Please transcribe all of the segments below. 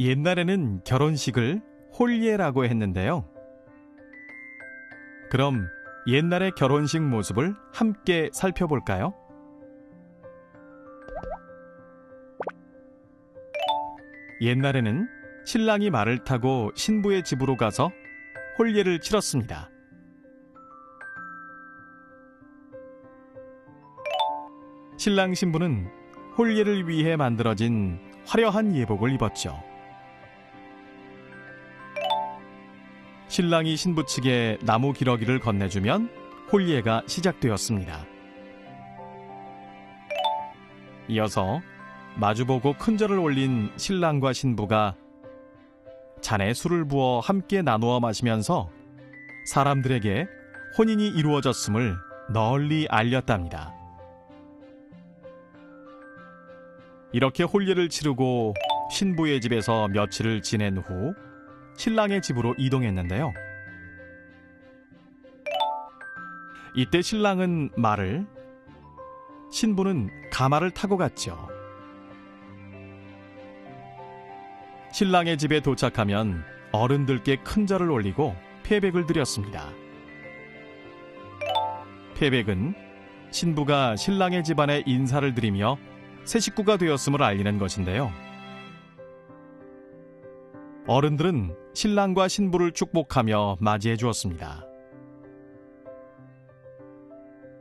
옛날에는 결혼식을 홀예라고 했는데요. 그럼 옛날의 결혼식 모습을 함께 살펴볼까요? 옛날에는 신랑이 말을 타고 신부의 집으로 가서 홀예를 치렀습니다. 신랑 신부는 홀예를 위해 만들어진 화려한 예복을 입었죠. 신랑이 신부 측에 나무 기러기를 건네주면 홀예가 시작되었습니다. 이어서 마주보고 큰절을 올린 신랑과 신부가 잔에 술을 부어 함께 나누어 마시면서 사람들에게 혼인이 이루어졌음을 널리 알렸답니다. 이렇게 홀례를 치르고 신부의 집에서 며칠을 지낸 후 신랑의 집으로 이동했는데요. 이때 신랑은 말을, 신부는 가마를 타고 갔죠. 신랑의 집에 도착하면 어른들께 큰 절을 올리고 패백을 드렸습니다. 패백은 신부가 신랑의 집안에 인사를 드리며 새 식구가 되었음을 알리는 것인데요. 어른들은 신랑과 신부를 축복하며 맞이해 주었습니다.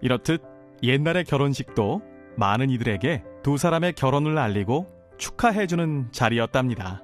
이렇듯 옛날의 결혼식도 많은 이들에게 두 사람의 결혼을 알리고 축하해주는 자리였답니다.